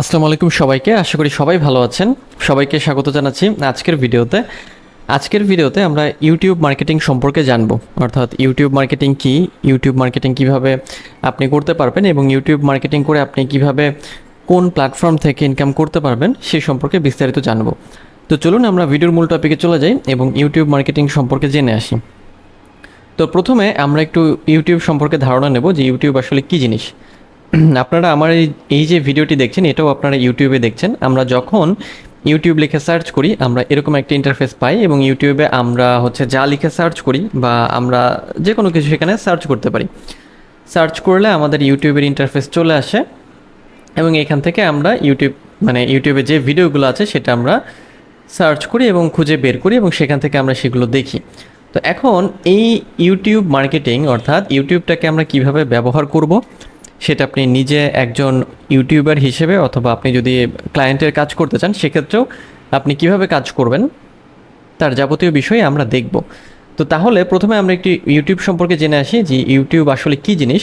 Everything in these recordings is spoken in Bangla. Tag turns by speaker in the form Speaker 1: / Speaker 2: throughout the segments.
Speaker 1: আসসালামু আলাইকুম সবাইকে, আশা করি সবাই ভালো আছেন। সবাইকে স্বাগত জানাচ্ছি আজকের ভিডিওতে। আজকের ভিডিওতে আমরা ইউটিউব মার্কেটিং সম্পর্কে জানব। অর্থাৎ ইউটিউব মার্কেটিং কি, ইউটিউব মার্কেটিং কীভাবে আপনি করতে পারবেন এবং ইউটিউব মার্কেটিং করে আপনি কীভাবে কোন প্ল্যাটফর্ম থেকে ইনকাম করতে পারবেন, সে সম্পর্কে বিস্তারিত জানব। তো চলুন আমরা ভিডিওর মূল টপিকে চলে যাই এবং ইউটিউব মার্কেটিং সম্পর্কে জেনে আসি। তো প্রথমে আমরা একটু ইউটিউব সম্পর্কে ধারণা নেব যে ইউটিউব আসলে কী জিনিস। আপনারা আমার এই যে ভিডিওটি দেখছেন, এটাও আপনারা ইউটিউবে দেখছেন। আমরা যখন ইউটিউব লিখে সার্চ করি, আমরা এরকম একটা ইন্টারফেস পাই এবং ইউটিউবে আমরা হচ্ছে যা লিখে সার্চ করি বা আমরা যে কোনো কিছু সেখানে সার্চ করতে পারি। সার্চ করলে আমাদের ইউটিউবের ইন্টারফেস চলে আসে এবং এখান থেকে আমরা ইউটিউব মানে ইউটিউবে যে ভিডিওগুলো আছে, সেটা আমরা সার্চ করি এবং খুঁজে বের করি এবং সেখান থেকে আমরা সেগুলো দেখি। তো এখন এই ইউটিউব মার্কেটিং অর্থাৎ ইউটিউবটাকে আমরা কীভাবে ব্যবহার করব সেটা আপনি নিজে একজন ইউটিউবার হিসেবে অথবা আপনি যদি ক্লায়েন্টের কাজ করতে চান, সেক্ষেত্রেও আপনি কীভাবে কাজ করবেন তার যাবতীয় বিষয়ে আমরা দেখব। তো তাহলে প্রথমে আমরা একটি ইউটিউব সম্পর্কে জেনে আসি যে ইউটিউব আসলে কী জিনিস?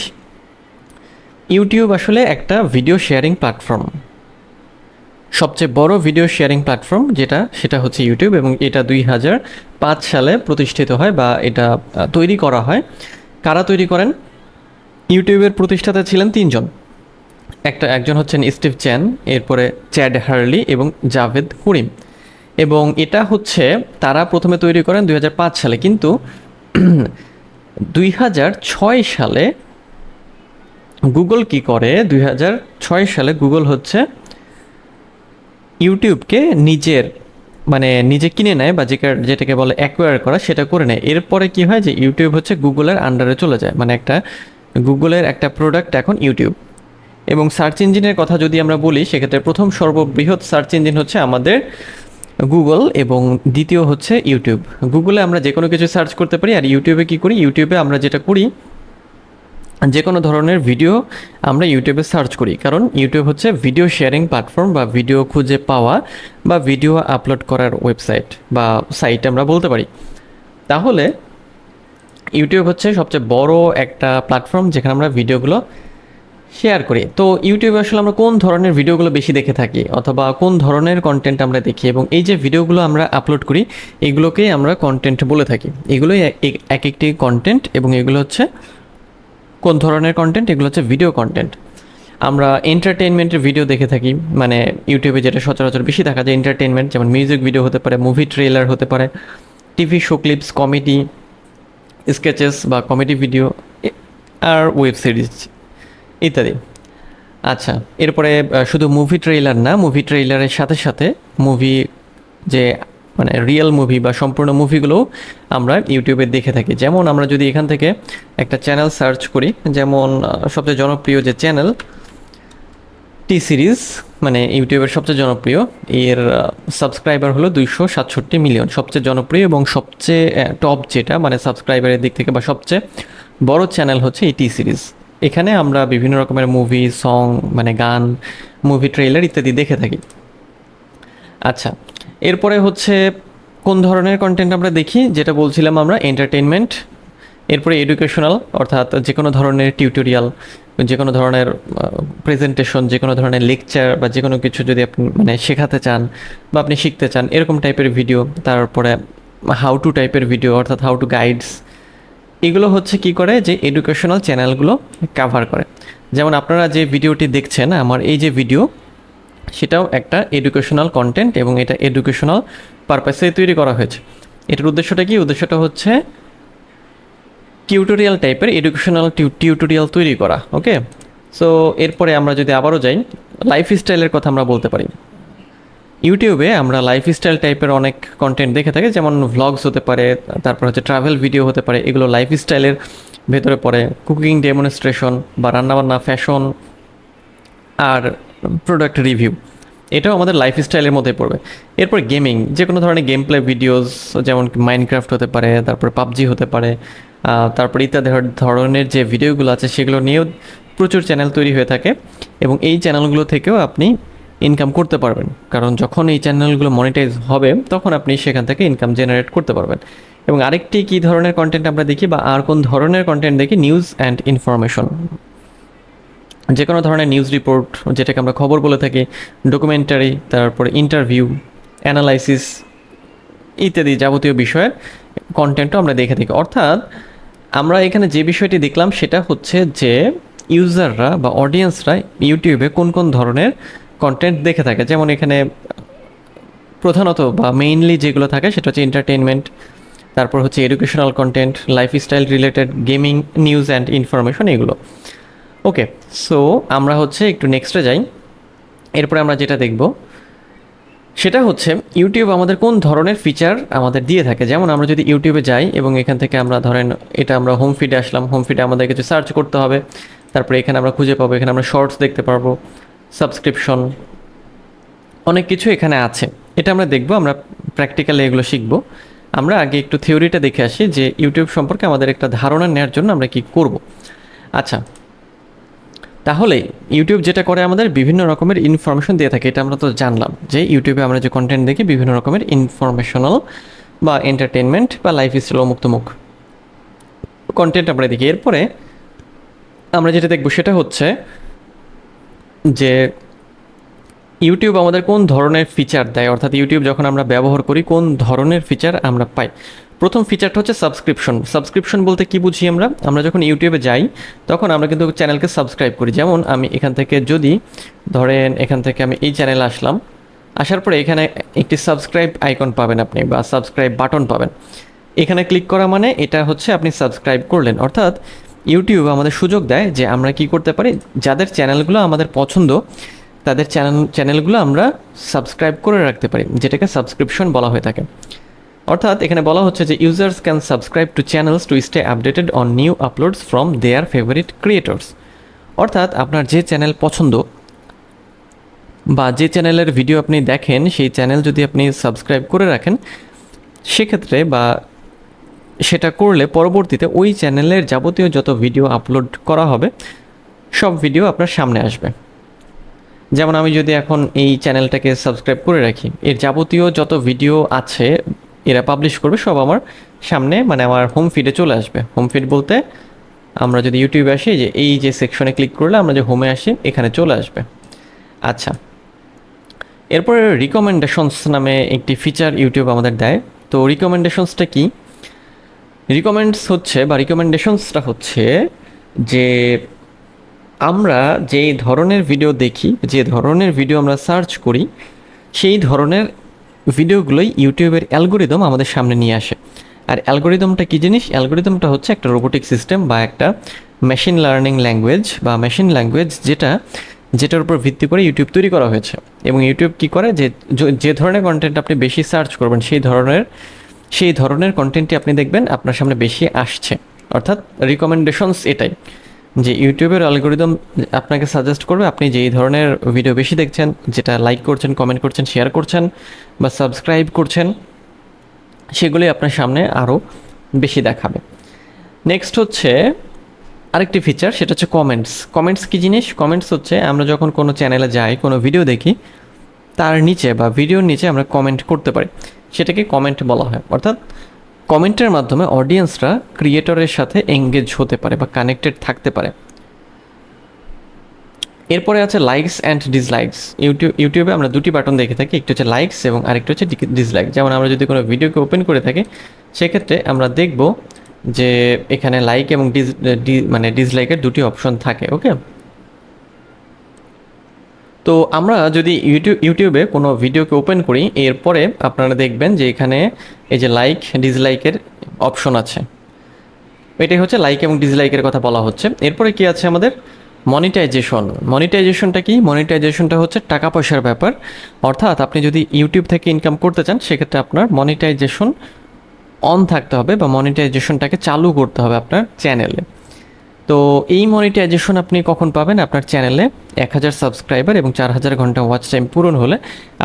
Speaker 1: ইউটিউব আসলে একটা ভিডিও শেয়ারিং প্ল্যাটফর্ম সবচেয়ে বড় ভিডিও শেয়ারিং প্ল্যাটফর্ম যেটা, সেটা হচ্ছে ইউটিউব এবং এটা দুই হাজার পাঁচ সালে প্রতিষ্ঠিত হয় বা এটা তৈরি করা হয়। কারা তৈরি করেন? ইউটিউবের প্রতিষ্ঠাতা ছিলেন তিনজন। একটা, একজন হচ্ছেন স্টিভ চ্যান, এরপরে চ্যাড হার্লি এবং জাভেদ করিম। এবং এটা হচ্ছে, তারা প্রথমে তৈরি করেন দুই হাজার পাঁচ সালে, কিন্তু দুই হাজার ছয় সালে গুগল কি করে? দুই হাজার ছয় সালে গুগল হচ্ছে ইউটিউবকে নিজের মানে নিজে কিনে নেয় বা যেটা যেটাকে বলে অ্যাকোয়ার করা, সেটা করে নেয়। এরপরে কি হয় যে ইউটিউব হচ্ছে গুগলের আন্ডারে চলে যায়। মানে একটা গুগলের একটা প্রোডাক্ট এখন ইউটিউব এবং সার্চ ইঞ্জিনের কথা যদি আমরা বলি, সেক্ষেত্রে প্রথম সর্ববৃহৎ সার্চ ইঞ্জিন হচ্ছে আমাদের গুগল এবং দ্বিতীয় হচ্ছে ইউটিউব গুগলে আমরা যে কোনো কিছু সার্চ করতে পারি আর ইউটিউবে কি করি? ইউটিউবে আমরা যেটা করি যে কোনো ধরনের ভিডিও আমরা ইউটিউবে সার্চ করি। কারণ ইউটিউব হচ্ছে ভিডিও শেয়ারিং প্ল্যাটফর্ম বা ভিডিও খুঁজে পাওয়া বা ভিডিও আপলোড করার ওয়েবসাইট বা সাইট আমরা বলতে পারি। তাহলে ইউটিউব হচ্ছে সবচেয়ে বড় একটা প্ল্যাটফর্ম যেখানে আমরা ভিডিওগুলো শেয়ার করি। তো ইউটিউবে আসলে আমরা কোন ধরনের ভিডিওগুলো বেশি দেখে থাকি অথবা কোন ধরনের কন্টেন্ট আমরা দেখি এবং এই যে ভিডিওগুলো আমরা আপলোড করি, এগুলোকেই আমরা কন্টেন্ট বলে থাকি। এগুলোই এক- এক একটি কন্টেন্ট এবং এগুলো হচ্ছে কোন ধরনের কন্টেন্ট এগুলো হচ্ছে ভিডিও কন্টেন্ট আমরা এন্টারটেনমেন্টের ভিডিও দেখে থাকি মানে ইউটিউবে যেটা সচরাচর বেশি দেখা যায় এন্টারটেনমেন্ট যেমন মিউজিক ভিডিও হতে পারে মুভি ট্রেলার হতে পারে TV show clips comedy sketches বা কমেডি ভিডিও আর ওয়েব সিরিজ ইত্যাদি। আচ্ছা এরপরে শুধু মুভি ট্রেইলার না মুভি ট্রেইলারের সাথে সাথে মুভি যে মানে রিয়েল মুভি বা সম্পূর্ণ মুভিগুলোও আমরা ইউটিউবে দেখে থাকি। যেমন আমরা যদি এখান থেকে একটা চ্যানেল সার্চ করি, যেমন সবচেয়ে জনপ্রিয় যে চ্যানেল টি সিরিজ মানে ইউটিউবের সবচেয়ে জনপ্রিয়। এর সাবস্ক্রাইবার হলো দুইশো সাতষট্টি মিলিয়ন সবচেয়ে জনপ্রিয় এবং সবচেয়ে টপ যেটা মানে সাবস্ক্রাইবারের দিক থেকে বা সবচেয়ে বড় চ্যানেল হচ্ছে এই টি সিরিজ এখানে আমরা বিভিন্ন রকমের মুভি সং মানে গান মুভি ট্রেলার ইত্যাদি দেখে থাকি। আচ্ছা এরপরে হচ্ছে কোন ধরনের কন্টেন্ট আমরা দেখি? যেটা বলছিলাম আমরা এন্টারটেনমেন্ট এরপরে এডুকেশনাল অর্থাৎ যে কোনো ধরনের টিউটোরিয়াল যে কোনো ধরনের প্রেজেন্টেশন যে কোনো ধরনের লেকচার বা যে কোনো কিছু যদি আপনি মানে শেখাতে চান বা আপনি শিখতে চান, এরকম টাইপের ভিডিও তারপরে হাউ টু টাইপের ভিডিও অর্থাৎ হাউ টু গাইডস এগুলো হচ্ছে কি করে যে এডুকেশনাল চ্যানেলগুলো কাভার করে। যেমন আপনারা যে ভিডিওটি দেখছেন, আমার এই যে ভিডিও সেটাও একটা এডুকেশনাল কন্টেন্ট এবং এটা এডুকেশনাল পারপাসে তৈরি করা হয়েছে। এটার উদ্দেশ্যটা কি? উদ্দেশ্যটা হচ্ছে টিউটোরিয়াল টাইপের এডুকেশনাল টিউটোরিয়াল তৈরি করা ওকে সো এরপরে আমরা যদি আবারও যাই লাইফ স্টাইলের কথা আমরা বলতে পারি। ইউটিউবে আমরা লাইফস্টাইল টাইপের অনেক কন্টেন্ট দেখে থাকি, যেমন ভ্লগস হতে পারে, তারপর হচ্ছে ট্রাভেল ভিডিও হতে পারে, এগুলো লাইফস্টাইলের ভেতরে পড়ে। কুকিং ডেমনস্ট্রেশন বা রান্নাবান্না ফ্যাশন আর প্রোডাক্ট রিভিউ এটাও আমাদের লাইফস্টাইলের মধ্যে পড়বে। এরপর গেমিং যে কোনো ধরনের গেম প্লে ভিডিওস যেমন মাইনক্রাফট হতে পারে, তারপর পাবজি হতে পারে তারপর ইত্যাদি ধরনের যে ভিডিওগুলো আছে, সেগুলো নিয়েও প্রচুর চ্যানেল তৈরি হয়ে থাকে এবং এই চ্যানেলগুলো থেকেও আপনি ইনকাম করতে পারবেন। কারণ যখন এই চ্যানেলগুলো মনিটাইজ হবে, তখন আপনি সেখান থেকে ইনকাম জেনারেট করতে পারবেন। এবং আরেকটি কী ধরনের কন্টেন্ট আমরা দেখি বা আর কোন ধরনের কন্টেন্ট দেখি? নিউজ অ্যান্ড ইনফরমেশন যে কোনো ধরনের নিউজ রিপোর্ট যেটাকে আমরা খবর বলে থাকি ডকুমেন্টারি তারপরে ইন্টারভিউ অ্যানালাইসিস ইত্যাদি যাবতীয় বিষয়ের কন্টেন্টও আমরা দেখে থাকি। অর্থাৎ আমরা এখানে যে বিষয়টি দেখলাম সেটা হচ্ছে যে ইউজাররা বা অডিয়েন্সরা ইউটিউবে কোন কোন ধরনের কন্টেন্ট দেখে থাকে। যেমন এখানে প্রধানত বা মেইনলি যেগুলো থাকে সেটা হচ্ছে এন্টারটেনমেন্ট তারপর হচ্ছে educational content lifestyle related gaming news and information এগুলো। ওকে সো আমরা হচ্ছে একটু নেক্সটে যাই। এরপরে আমরা যেটা দেখব সেটা হচ্ছে ইউটিউব আমাদের কোন ধরনের ফিচার আমাদের দিয়ে থাকে? যেমন আমরা যদি ইউটিউবে যাই এবং এখান থেকে আমরা ধরেন এটা আমরা হোম ফিডে আসলাম হোম ফিডে আমাদের কিছু সার্চ করতে হবে। তারপরে এখানে আমরা খুঁজে পাবো, এখানে আমরা শর্টস দেখতে পারব সাবস্ক্রিপশন অনেক কিছু এখানে আছে। এটা আমরা দেখব, আমরা প্র্যাকটিক্যালি এগুলো শিখব। আমরা আগে একটু থিওরিটা দেখে আসি যে ইউটিউব সম্পর্কে আমাদের একটা ধারণা নেওয়ার জন্য আমরা কি করব। আচ্ছা তাহলে ইউটিউব যেটা করে আমাদের বিভিন্ন রকমের ইনফরমেশন দিয়ে থাকে, এটা আমরা তো জানলাম যে ইউটিউবে আমরা যে কন্টেন্ট দেখি, বিভিন্ন রকমের ইনফরমেশনাল বা এন্টারটেনমেন্ট বা লাইফ স্টাইল মুক্তমুখ। কন্টেন্ট আমরা দেখি। এরপরে আমরা যেটা দেখব সেটা হচ্ছে যে ইউটিউব আমাদের কোন ধরনের ফিচার দেয়? অর্থাৎ ইউটিউব যখন আমরা ব্যবহার করি, কোন ধরনের ফিচার আমরা পাই? প্রথম ফিচারটা হচ্ছে সাবস্ক্রিপশন সাবস্ক্রিপশন বলতে কি বুঝি আমরা? আমরা যখন ইউটিউবে যাই, তখন আমরা কিন্তু চ্যানেলকে সাবস্ক্রাইব করি। যেমন আমি এখান থেকে যদি, ধরেন এখান থেকে আমি এই চ্যানেলে আসলাম, আসার পরে এখানে একটি সাবস্ক্রাইব আইকন পাবেন আপনি বা সাবস্ক্রাইব বাটন পাবেন। এখানে ক্লিক করা মানে এটা হচ্ছে আপনি সাবস্ক্রাইব করলেন। অর্থাৎ ইউটিউব আমাদের সুযোগ দেয় যে আমরা কি করতে পারি, যাদের চ্যানেলগুলো আমাদের পছন্দ, তাদের চ্যানেল চ্যানেলগুলো আমরা সাবস্ক্রাইব করে রাখতে পারি, যেটাকে সাবস্ক্রিপশন বলা হয়ে থাকে। অর্থাৎ এখানে বলা হচ্ছে যে users can subscribe to channels to stay updated on new uploads from their favourite creators অর্থাৎ আপনার যে চ্যানেল পছন্দ বা যে চ্যানেলের ভিডিও আপনি দেখেন, সেই চ্যানেল যদি আপনি সাবস্ক্রাইব করে রাখেন, সেক্ষেত্রে বা সেটা করলে পরবর্তীতে ওই চ্যানেলের যাবতীয় যত ভিডিও আপলোড করা হবে, সব ভিডিও আপনার সামনে আসবে। যেমন আমি যদি এখন এই চ্যানেলটাকে সাবস্ক্রাইব করে রাখি, এর যাবতীয় যত ভিডিও আছে এরা পাবলিশ করবে, সব আমার সামনে মানে আমার হোম ফিডে চলে আসবে। হোম ফিড বলতে আমরা যদি ইউটিউবে আসি, যে এই যে সেকশনে ক্লিক করলে আমরা যে হোমে আসি, এখানে চলে আসবে। আচ্ছা। এরপরে রিকমেন্ডেশনস নামে একটি ফিচার ইউটিউব আমাদের দেয়। তো রিকমেন্ডেশনসটা কি? রিকমেন্ডস হচ্ছে, বা রিকমেন্ডেশনসটা হচ্ছে যে আমরা যেই ধরনের ভিডিও দেখি, যে ধরনের ভিডিও আমরা সার্চ করি, সেই ধরনের ভিডিওগুলোই ইউটিউবের অ্যালগোরিদম আমাদের সামনে নিয়ে আসে। আর অ্যালগোরিদমটা কী জিনিস? অ্যালগোরিদমটা হচ্ছে একটা রোবোটিক সিস্টেম বা একটা মেশিন লার্নিং ল্যাঙ্গুয়েজ বা মেশিন ল্যাঙ্গুয়েজ যেটা, যেটার উপর ভিত্তি করে ইউটিউব তৈরি করা হয়েছে। এবং ইউটিউব কী করে? যে যে ধরনের কন্টেন্ট আপনি বেশি সার্চ করবেন, সেই ধরনের সেই ধরনের কন্টেন্টটি আপনি দেখবেন, আপনার সামনে বেশি আসছে। অর্থাৎ রিকমেন্ডেশনস এটাই। যে ইউটিউবের অ্যালগোরিদম আপনাকে সাজেস্ট করবে, আপনি যেই ধরনের ভিডিও বেশি দেখছেন, যেটা লাইক করছেন কমেন্ট করছেন শেয়ার করছেন বা সাবস্ক্রাইব করছেন সেগুলি আপনার সামনে আরও বেশি দেখাবে। নেক্সট হচ্ছে আরেকটি ফিচার সেটা হচ্ছে কমেন্টস কমেন্টস কী জিনিস? কমেন্টস হচ্ছে আমরা যখন কোনো চ্যানেলে যাই, কোনো ভিডিও দেখি, তার নিচে বা ভিডিওর নিচে আমরা কমেন্ট করতে পারি। সেটাকে কমেন্ট বলা হয়। অর্থাৎ কমেন্টের মাধ্যমে অডিয়েন্সরা ক্রিয়েটরের সাথে এঙ্গেজ হতে পারে বা কানেক্টেড থাকতে পারে। এরপরে আছে লাইকস অ্যান্ড ডিসলাইকস ইউটিউব ইউটিউবে আমরা দুটি বাটন দেখে থাকি, একটি হচ্ছে লাইকস এবং আরেকটি হচ্ছে ডিসলাইক যেমন আমরা যদি কোনো ভিডিওকে ওপেন করে থাকি, সেক্ষেত্রে আমরা দেখব যে এখানে লাইক এবং ডিস মানে ডিসলাইকের দুটি অপশন থাকে ওকে তো আমরা যদি ইউটিউব ইউটিউবে কোনো ভিডিওকে ওপেন করি, এরপরে আপনারা দেখবেন যে এখানে এই যে লাইক ডিসলাইকের অপশন আছে। এটাই হচ্ছে লাইক এবং ডিসলাইকের কথা বলা হচ্ছে। এরপরে কি আছে আমাদের? মনিটাইজেশন মনিটাইজেশনটা কি? মনিটাইজেশনটা হচ্ছে টাকা পয়সার ব্যাপার। অর্থাৎ আপনি যদি ইউটিউব থেকে ইনকাম করতে চান, সেক্ষেত্রে আপনার মনিটাইজেশন অন থাকতে হবে বা মনিটাইজেশনটাকে চালু করতে হবে আপনার চ্যানেলে তো এই মনিটাইজেশন আপনি কখন পাবেন? আপনার চ্যানেলে এক হাজার সাবস্ক্রাইবার এবং চার হাজার ঘণ্টা ওয়াচ টাইম পূরণ হলে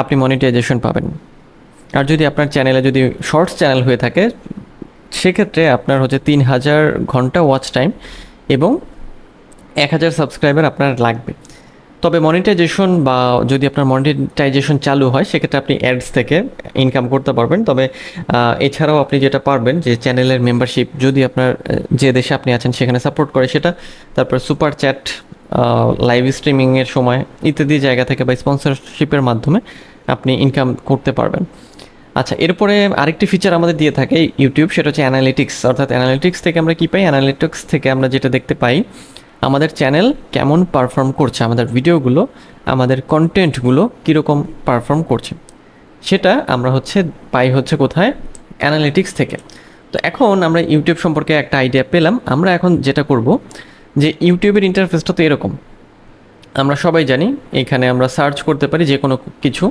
Speaker 1: আপনি মনিটাইজেশন পাবেন। আর যদি আপনার চ্যানেলে যদি শর্টস চ্যানেল হয়ে থাকে, সেক্ষেত্রে আপনার হচ্ছে তিন হাজার ঘণ্টা ওয়াচ টাইম এবং এক হাজার সাবস্ক্রাইবার আপনার লাগবে। তবে মনিটাইজেশন বা যদি আপনার মনিটাইজেশন চালু হয়, সেক্ষেত্রে আপনি অ্যাডস থেকে ইনকাম করতে পারবেন। তবে এছাড়াও আপনি যেটা পারবেন যে চ্যানেলের মেম্বারশিপ যদি আপনার যে দেশে আপনি আছেন সেখানে সাপোর্ট করে সেটা, তারপর সুপার চ্যাট লাইভ স্ট্রিমিংয়ের সময় ইত্যাদি জায়গা থেকে বা স্পন্সরশিপের মাধ্যমে আপনি ইনকাম করতে পারবেন। আচ্ছা এরপরে আরেকটি ফিচার আমাদের দিয়ে থাকে ইউটিউব সেটা হচ্ছে অ্যানালিটিক্স অর্থাৎ অ্যানালিটিক্স থেকে আমরা কী পাই? অ্যানালিটিক্স থেকে আমরা যেটা দেখতে পাই আমাদের চ্যানেল কেমন পারফর্ম করছে, আমাদের ভিডিওগুলো আমাদের কন্টেন্টগুলো কীরকম পারফর্ম করছে। সেটা আমরা হচ্ছে পাই হচ্ছে কোথায়? অ্যানালিটিক্স থেকে। তো এখন আমরা ইউটিউব সম্পর্কে একটা আইডিয়া পেলাম। আমরা এখন যেটা করব, যে ইউটিউবের ইন্টারফেসটা তো এরকম। আমরা সবাই জানি, এখানে আমরা সার্চ করতে পারি যে কোনো কিছু।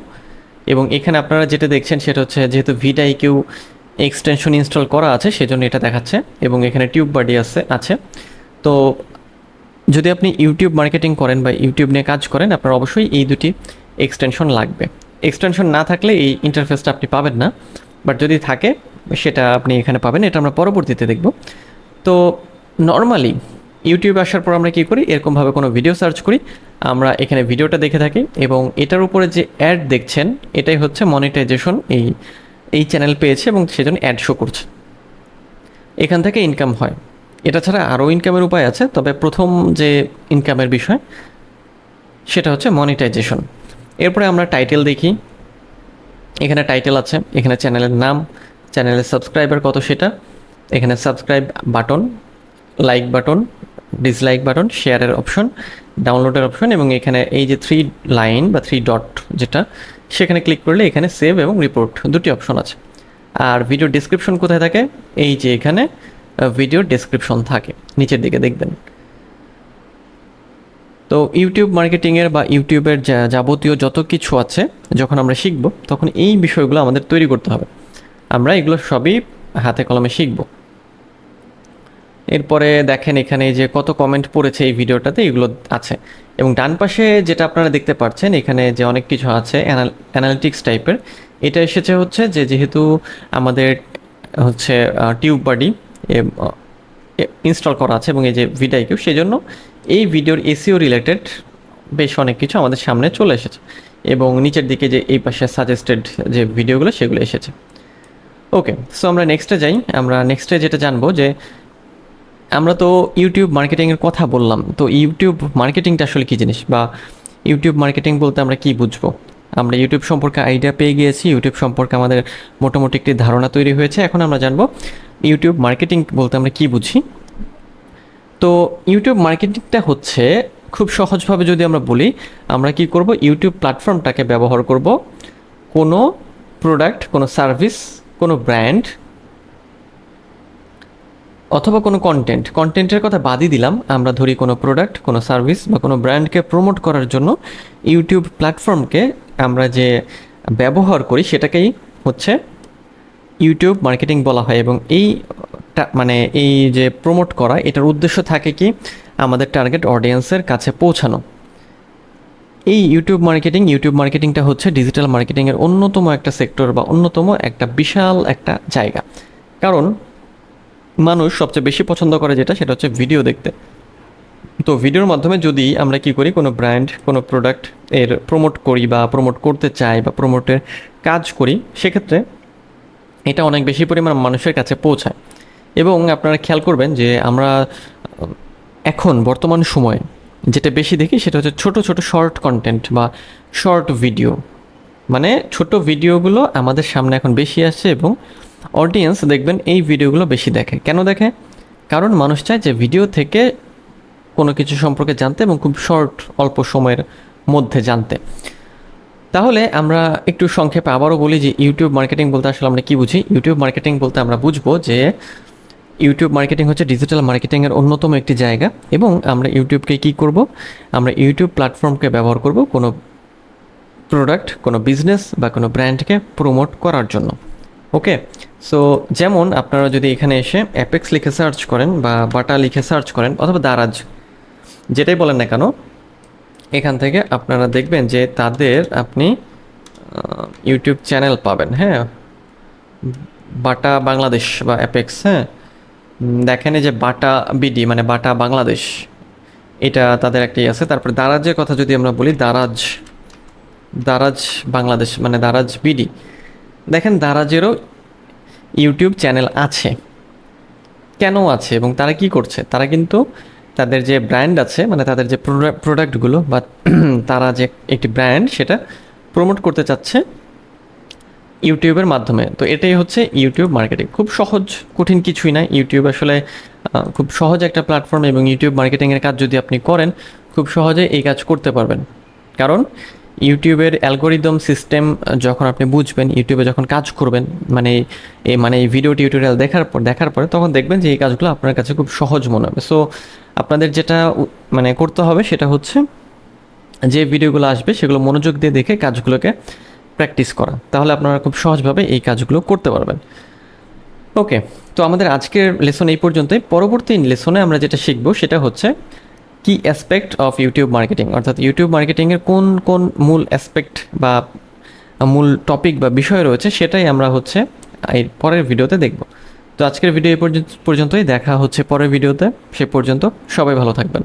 Speaker 1: এবং এখানে আপনারা যেটা দেখছেন সেটা হচ্ছে যেহেতু ভিটাই কেউ এক্সটেনশন ইনস্টল করা আছে, সেজন্য এটা দেখাচ্ছে। এবং এখানে টিউব বাডি আছে আছে। তো যদি আপনি ইউটিউব মার্কেটিং করেন বা ইউটিউব নিয়ে কাজ করেন, আপনার অবশ্যই এই দুটি এক্সটেনশন লাগবে। এক্সটেনশন না থাকলে এই ইন্টারফেসটা আপনি পাবেন না। বাট যদি থাকে, সেটা আপনি এখানে পাবেন, এটা আমরা পরবর্তীতে দেখব। তো নর্মালি ইউটিউবে আসার পর আমরা কী করি? এরকমভাবে কোনো ভিডিও সার্চ করি। আমরা এখানে ভিডিওটা দেখে থাকি এবং এটার উপরে যে অ্যাড দেখছেন, এটাই হচ্ছে মনিটাইজেশন এই এই চ্যানেল পেয়েছে এবং সেজন্য অ্যাড শো করছে। এখান থেকে ইনকাম হয়। এটা ছাড়া আরও ইনকামের উপায় আছে, তবে প্রথম যে ইনকামের বিষয়, সেটা হচ্ছে মনিটাইজেশন এরপরে আমরা টাইটেল দেখি। এখানে টাইটেল আছে, এখানে চ্যানেলের নাম চ্যানেলের সাবস্ক্রাইবার কত সেটা, এখানে subscribe button like button dislike button শেয়ারের অপশন ডাউনলোডের অপশন এবং এখানে এই যে থ্রি লাইন বা থ্রি ডট যেটা, সেখানে ক্লিক করলে এখানে সেভ এবং রিপোর্ট দুটি অপশন আছে। আর ভিডিও ডিসক্রিপশন কোথায় থাকে? এই যে এখানে ভিডিও ডেসক্রিপশন থাকে। নিচের দিকে দেখবেন। তো ইউটিউব মার্কেটিংয়ের বা ইউটিউবের যাবতীয় যত কিছু আছে, যখন আমরা শিখব, তখন এই বিষয়গুলো আমাদের তৈরি করতে হবে। আমরা এগুলো সবই হাতে কলমে শিখব। এরপরে দেখেন এখানে যে কত কমেন্ট পড়েছে এই ভিডিওটাতে এগুলো আছে। এবং ডান পাশে যেটা আপনারা দেখতে পাচ্ছেন, এখানে যে অনেক কিছু আছে অ্যানালিটিক্স টাইপের এটা এসেছে হচ্ছে যে যেহেতু আমাদের হচ্ছে টিউব বাডি ইনস্টল করা আছে এবং এই যে ভিডাইকিউ সেই জন্য এই ভিডিওর এসিও রিলেটেড বেশ অনেক কিছু আমাদের সামনে চলে এসেছে। এবং নিচের দিকে যে এই পাশে সাজেস্টেড যে ভিডিওগুলো, সেগুলো এসেছে। ওকে সো আমরা নেক্সটে যাই। আমরা নেক্সটে যেটা জানব যে আমরা তো ইউটিউব মার্কেটিংয়ের কথা বললাম। তো ইউটিউব মার্কেটিংটা আসলে কী জিনিস? বা ইউটিউব মার্কেটিং বলতে আমরা কি বুঝব? আমরা ইউটিউব সম্পর্কে আইডিয়া পেয়ে গিয়েছি। ইউটিউব সম্পর্কে আমাদের মোটামুটি একটি ধারণা তৈরি হয়েছে। এখন আমরা জানব ইউটিউব মার্কেটিং বলতে আমরা কি বুঝি? তো ইউটিউব মার্কেটিংটা হচ্ছে খুব সহজভাবে যদি আমরা বলি, আমরা কি করব? ইউটিউব প্ল্যাটফর্মটাকে ব্যবহার করব। কোনো প্রোডাক্ট কোনো সার্ভিস কোনো ব্র্যান্ড অথবা কোনো কন্টেন্ট কন্টেন্টের কথা বাদই দিলাম। আমরা ধরি কোনো প্রোডাক্ট কোনো সার্ভিস বা কোনো ব্র্যান্ডকে প্রমোট করার জন্য ইউটিউব প্ল্যাটফর্মকে আমরা যে ব্যবহার করি সেটাকেই হচ্ছে ইউটিউব মার্কেটিং বলা হয় এবং এই মানে এই যে প্রমোট করা, এটার উদ্দেশ্য থাকে কি? আমাদের টার্গেট অডিয়েন্সের কাছে পৌঁছানো। এই ইউটিউব মার্কেটিং, ইউটিউব মার্কেটিংটা হচ্ছে ডিজিটাল মার্কেটিংয়ের অন্যতম একটা সেক্টর বা অন্যতম একটা বিশাল একটা জায়গা। কারণ মানুষ সবচেয়ে বেশি পছন্দ করে যেটা, সেটা হচ্ছে ভিডিও দেখতে। তো ভিডিওর মাধ্যমে যদি আমরা কি করি, কোনো ব্র্যান্ড কোনো প্রোডাক্টের প্রমোট করি বা প্রমোট করতে চাই বা প্রমোটের কাজ করি, সেক্ষেত্রে এটা অনেক বেশি পরিমাণ মানুষের কাছে পৌঁছায়। এবং আপনারা খেয়াল করবেন যে আমরা এখন বর্তমান সময়ে যেটা বেশি দেখি সেটা হচ্ছে ছোট ছোট শর্ট কন্টেন্ট বা শর্ট ভিডিও মানে ছোট ভিডিওগুলো আমাদের সামনে এখন বেশি আসছে এবং অডিয়েন্স দেখবেন এই ভিডিওগুলো বেশি দেখে। কেন দেখে? কারণ মানুষ চায় যে ভিডিও থেকে কোনো কিছু সম্পর্কে জানতে এবং খুব শর্ট অল্প সময়ের মধ্যে জানতে। তাহলে আমরা একটু সংক্ষেপে আবারও বলি যে ইউটিউব মার্কেটিং বলতে আসলে আমরা কী বুঝি? ইউটিউব মার্কেটিং বলতে আমরা বুঝব যে ইউটিউব মার্কেটিং হচ্ছে ডিজিটাল মার্কেটিংয়ের অন্যতম একটি জায়গা এবং আমরা ইউটিউবকে কী করব? আমরা ইউটিউব প্ল্যাটফর্মকে ব্যবহার করব কোনো প্রোডাক্ট কোনো বিজনেস বা কোনো ব্র্যান্ডকে প্রমোট করার জন্য। ওকে সো যেমন আপনারা যদি এখানে এসে অ্যাপেক্স লিখে সার্চ করেন বা বাটা লিখে সার্চ করেন অথবা দারাজ যেটাই বলেন না কেন, এখান থেকে আপনারা দেখবেন যে তাদের আপনি ইউটিউব চ্যানেল পাবেন হ্যাঁ? বাটা বাংলাদেশ বা অ্যাপেক্স হ্যাঁ? দেখেন যে বাটা বিডি মানে বাটা বাংলাদেশ, এটা তাদের একটি আছে। তারপরে দারাজের কথা যদি আমরা বলি, দারাজ দারাজ বাংলাদেশ মানে দারাজ বিডি। দেখেন দারাজেরও ইউটিউব চ্যানেল আছে। কেন আছে এবং তারা কি করছে? তারা কিন্তু তাদের যে ব্র্যান্ড আছে মানে তাদের যে প্রোডাক্টগুলো বা তারা যে একটি ব্র্যান্ড সেটা প্রমোট করতে চাচ্ছে ইউটিউবের মাধ্যমে। তো এটাই হচ্ছে ইউটিউব মার্কেটিং খুব সহজ, কঠিন কিছুই না। ইউটিউব আসলে খুব সহজ একটা প্ল্যাটফর্ম এবং ইউটিউব মার্কেটিংয়ের কাজ যদি আপনি করেন, খুব সহজে এই কাজ করতে পারবেন। কারণ ইউটিউবের অ্যালগোরিদম সিস্টেম যখন আপনি বুঝবেন ইউটিউবে যখন কাজ করবেন মানে এই মানে এই ভিডিও টিউটোরিয়াল দেখার পর, দেখার পরে তখন দেখবেন যে এই কাজগুলো আপনার কাছে খুব সহজ মনে হবে। সো আপনাদের যেটা মানে করতে হবে সেটা হচ্ছে যে ভিডিওগুলো আসবে সেগুলো মনোযোগ দিয়ে দেখে কাজগুলোকে প্র্যাকটিস করা। তাহলে আপনারা খুব সহজভাবে এই কাজগুলো করতে পারবেন। ওকে, তো আমাদের আজকের লেসন এই পর্যন্তই। পরবর্তী লেসনে আমরা যেটা শিখব সেটা হচ্ছে কি অ্যাসপেক্ট অফ ইউটিউব মার্কেটিং অর্থাৎ ইউটিউব মার্কেটিংয়ের কোন কোন মূল অ্যাসপেক্ট বা মূল টপিক বা বিষয় রয়েছে সেটাই আমরা হচ্ছে এর পরের ভিডিওতে দেখব। তো আজকের ভিডিও পর্যন্তই। দেখা হচ্ছে পরের ভিডিওতে। সে পর্যন্ত সবাই ভালো থাকবেন।